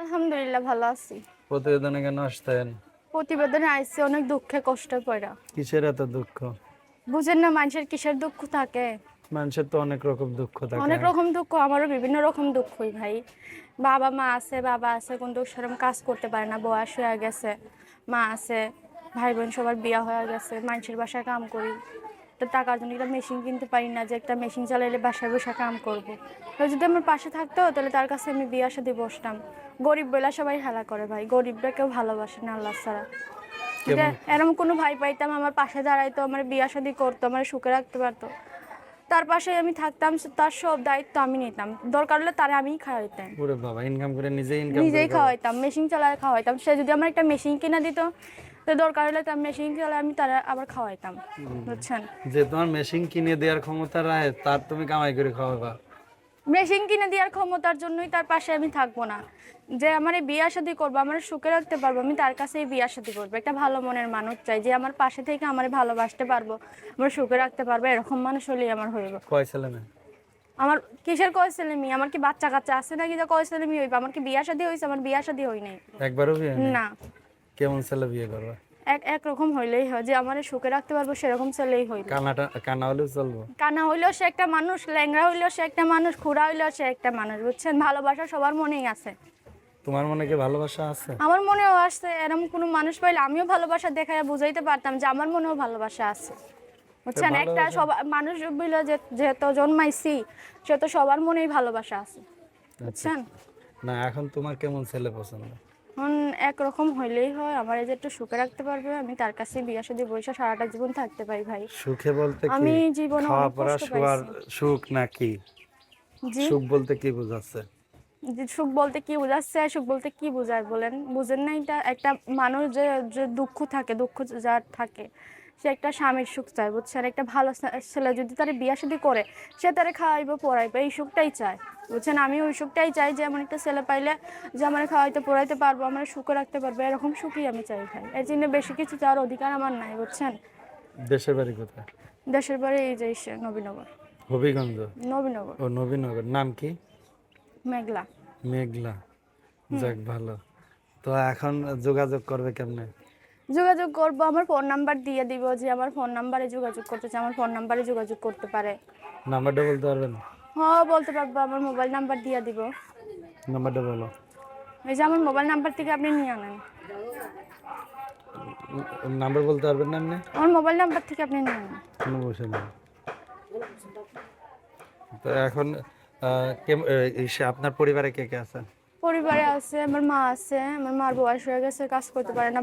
আলহামদুলিল্লাহ ভালো আছি। প্রতিবেদনে কেন আসতেন? প্রতিবেদনে আইসি অনেক দুঃখে কষ্ট পড়া। কিসের এত দুঃখ? বুঝেন না মানুষের কিসের দুঃখ থাকে? মানুষের তো অনেক রকম দুঃখ থাকে। অনেক রকম দুঃখ আমারও বিভিন্ন রকম দুঃখই ভাই। বাবা মা আছে বাবা আছে কিন্তু সেরকম কাজ করতে পারে না বয়স হয়ে গেছে মা আছে ভাই বোন সবার বিয়া হয়ে গেছে মানুষের বাসায় কাম করি। তো টাকার জন্য একটা মেশিন কিনতে পারি না যে একটা মেশিন চালাইলে বাসায় বসে কাম করব। যদি আমার পাশে থাকতো তাহলে তার কাছে আমি বিয়ে সাথে বসতাম। গরিব বেলা সবাই হেলা করে ভাই গরিবরা কেউ ভালোবাসে না আল্লাহ ছাড়া। এরকম কোনো ভাই পাইতাম আমার পাশে দাঁড়াইতো আমার বিয়া শাদি করতো আমার সুখে রাখতে পারতো। তার পাশে আমি থাকতাম তার সব দায়িত্ব আমি নিতাম। দরকার হলে তারা আমিই খাওয়াইতাম। ওরে বাবা ইনকাম করে নিজে ইনকাম নিজেই খাওয়াইতাম মেশিন চালায় খাওয়াইতাম। সে যদি আমার একটা মেশিন কিনে দিত তো দরকার হলে তার মেশিন আমি তারা আবার খাওয়াইতাম বুঝছেন? যে তোমার মেশিন কিনে দেওয়ার ক্ষমতা রায় তার তুমি কামাই করে খাওয়াবা। মেশিন কিনে দেওয়ার ক্ষমতার জন্যই তার পাশে আমি থাকব না। যে আমার এই বিয়া শাদি করব আমার সুখে রাখতে পারব আমি তার কাছেই বিয়া শাদি করব। একটা ভালো মনের মানুষ চাই যে আমার পাশে থেকে আমার ভালোবাসতে পারব আমার সুখে রাখতে পারব এরকম মানুষ হলেই আমার হইব। কয় ছেলে মেয়ে? আমার কিসের কয় ছেলে মেয়ে? আমার কি বাচ্চা কাচ্চা আছে নাকি যে কয় ছেলে মেয়ে হইবে? আমার কি বিয়া শাদি হয়েছে আমার বিয়া শাদি হই নাই। একবারও? না। কেমন ছেলে বিয়ে করবা? এক একরকম হইলেই হয় যে আমার সুখে রাখতে পারব সেরকম ছেলেই হইল কানাটা কানা হলেও চলবো? কানা হইলেও সে একটা মানুষ ল্যাংরা হইলেও সে একটা মানুষ খুড়া হইলেও সে একটা মানুষ বুঝছেন? ভালোবাসা সবার মনেই আছে। তোমার মনে কি ভালোবাসা আছে? আমার মনেও আসছে এরকম কোনো মানুষ পাইলে আমিও ভালোবাসা দেখায় বুঝাইতে পারতাম যে আমার মনেও ভালোবাসা আছে। বুঝছেন? একটা সব মানুষ বলে যে যেহেতু জন্মাইছি সে তো সবার মনেই ভালোবাসা আছে। বুঝছেন? না এখন তোমার কেমন ছেলে পছন্দ? এখন একরকম হইলেই হয়। আমার এই যে একটু সুখে রাখতে পারবে আমি তার কাছে বিয়া সাথে বসে সারাটা জীবন থাকতে পারি ভাই। সুখে বলতে কি? আমি জীবনে খাওয়া অনেক পড়া শোয়ার সুখ নাকি? জি? সুখ বলতে কি বোঝাচ্ছে? যে সুখ বলতে কি বোঝাচ্ছে সুখ বলতে কি বোঝায় বলেন? বুঝেন না এটা? একটা মানুষ যে যে দুঃখ থাকে দুঃখ যার থাকে সে একটা স্বামীর সুখ চায় বুঝছে আর একটা ভালো ছেলে যদি তার বিয়া শাদি করে সে তারে খাওয়াইবো পড়াইবে এই সুখটাই চায়। বুঝছেন? আমি ওই সুখটাই চাই যে এমন একটা ছেলে পাইলে যে আমার খাওয়াইতে পড়াইতে পারব আমার সুখে রাখতে পারব এরকম সুখই আমি চাই ভাই। এর জন্য বেশি কিছু চাওয়ার অধিকার আমার নাই বুঝছেন? দেশের বাড়ি কোথায়? দেশের বাড়ি এই যে নবীনগর। হবিগঞ্জ? নবীনগর। ও নবীনগর। নাম কি? মেঘলা। মেঘলা। যাক ভালো। তো এখন যোগাযোগ করবে কেমনে? যোগাযোগ করব আমার ফোন নাম্বার দিয়ে দিব যে আমার ফোন নাম্বারে যোগাযোগ করতে চাই আমার ফোন নাম্বারে যোগাযোগ করতে পারে। নাম্বারটা বলতে পারবেন? হ্যাঁ বলতে পারব আমার মোবাইল নাম্বার দিয়ে দিব। নাম্বারটা বলো। এই যে আমার মোবাইল নাম্বার থেকে আপনি নিয়ে আনেন। নাম্বার বলতে পারবেন না আপনি? আমার মোবাইল নাম্বার থেকে আপনি নিয়ে আনেন। কোনো বসে নেই। তো এখন আপনার পরিবারে কে কে আছে পরিবারে আছে আমার মা আছে আমার মার বয়স হয়ে গেছে কাজ করতে পারে না।